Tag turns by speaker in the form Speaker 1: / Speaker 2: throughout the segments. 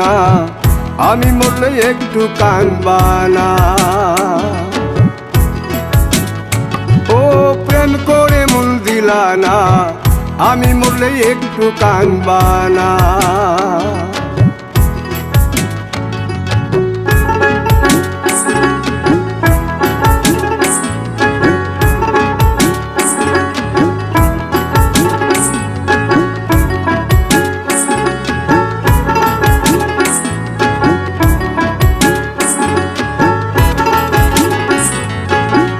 Speaker 1: না, আমি মরলে একটু কানবানা ও প্রেম করে মূল দিলা না, আমি মরলে একটু কানবানা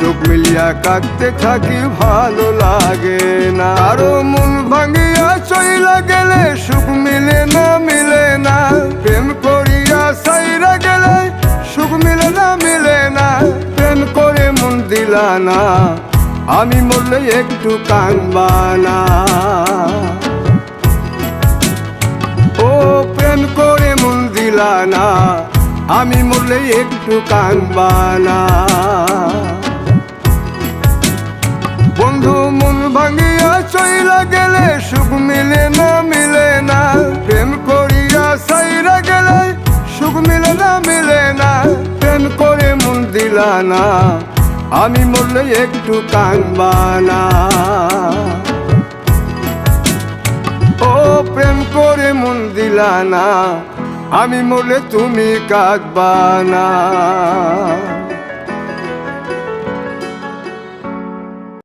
Speaker 1: চোখ মিলিয়া কাঁদতে থাকি, ভালো লাগে না। আরও মন ভাঙিয়া চইলা গেলে, সুখ মিলে না মিলে না। প্রেম করিয়া সাইরা গেলে, সুখ মিলে না মিলে না। প্রেম করে মন দিলা না, আমি মরলে একটু কানবানা। ও, প্রেম করে মন দিলা না, আমি মরলে একটু কানবানা। বন্ধু মন দিলা না আমি মরলে একটু কাঁদবানা ও প্রেম করে মন দিলানা আমি মরলে তুমি কাঁদবানা